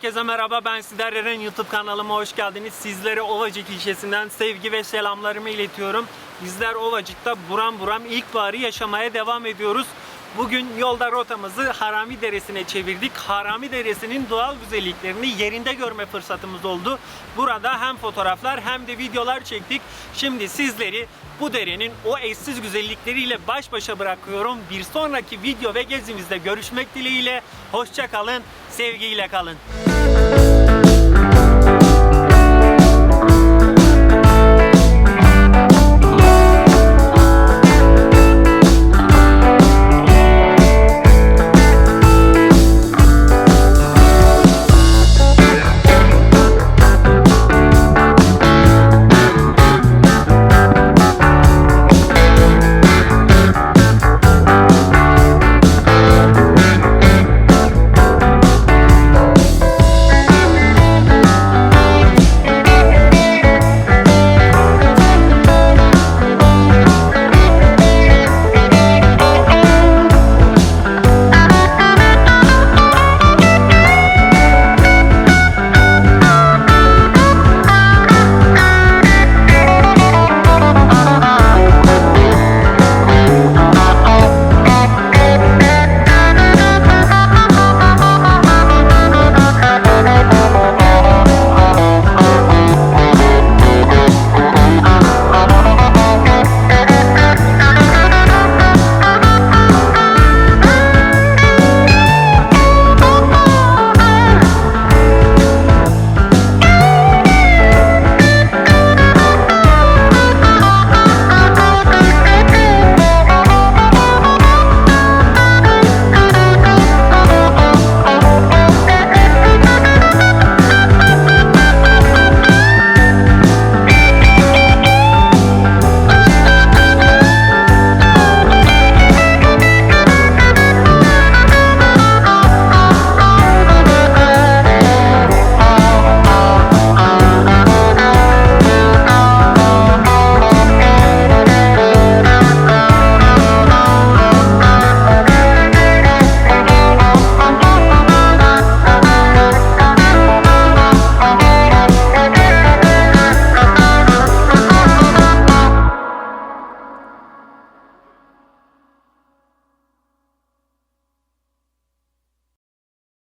Herkese merhaba ben Sider YouTube kanalıma hoş geldiniz. Sizlere Ovacık ilçesinden sevgi ve selamlarımı iletiyorum. Bizler Ovacık'ta buram buram ilkbaharı yaşamaya devam ediyoruz. Bugün yolda rotamızı Harami Deresi'ne çevirdik. Harami Deresi'nin doğal güzelliklerini yerinde görme fırsatımız oldu. Burada hem fotoğraflar hem de videolar çektik. Şimdi sizleri bu derenin o eşsiz güzellikleriyle baş başa bırakıyorum. Bir sonraki video ve gezimizde görüşmek dileğiyle. Hoşça kalın, sevgiyle kalın.